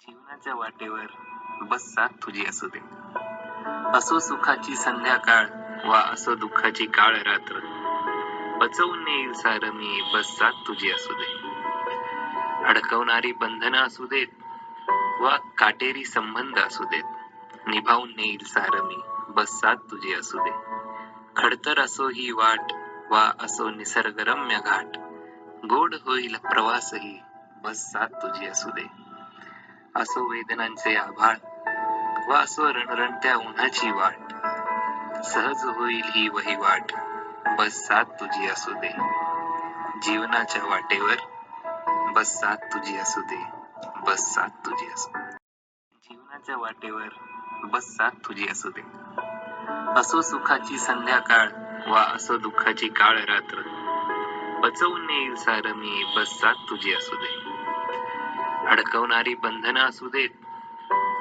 जीवनाच्या वाटेवर बस साथ तुझी असू दे. असो सुखाची संध्याकाळ वा असो दुःखाची काळ रात्र. बचवून येईल सार मी बस साथ तुझी असू दे. अडकवणारी बंधन असू देत वा काटेरी संबंध असू देत निभावून नेईल सार मी बस साथ तुझी असू दे. खडतर असो ही वाट वा असो निसर्गरम्य घाट गोड होईल प्रवासही बस साथ तुझी असू दे. असो वेदनांचे आभाळ वा असो रणरणत्या उन्हाची वाट. सहज होईल ही वहिवाट बस साथ तुझी असू दे. जीवनाच्या वाटेवर बस साथ तुझी असू दे बस साथ तुझी असू दे. जीवनाच्या वाटेवर बस साथ तुझी असू दे. असो सुखाची संध्याकाळ वा असो दुःखाची काळ रात्र. पचवून येईल सार मी बस साथ तुझी असू दे. अडकवणारी बंधनं असू देत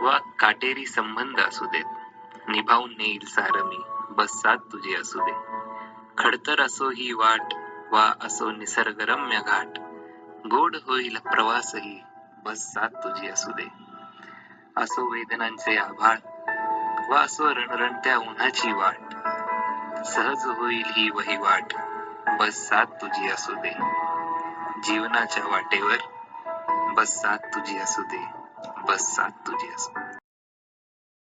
वा काटेरी संबंध असू देत निभावून नेईल सार मी बस साथ तुझी असू दे. खडतर असो ही वाट वा असो निसर्गरम्य घाट गोड होईल प्रवासही बस साथ तुझी असू दे. असो वेदनांचे आभाळ वा असो रणरणत्या उन्हाची वाट सहज होईल ही वहिवाट बस साथ तुझी असू दे. जीवनाच्या वाटेवर बस साथ तुझी असू दे. बस साथ तुझी असू दे.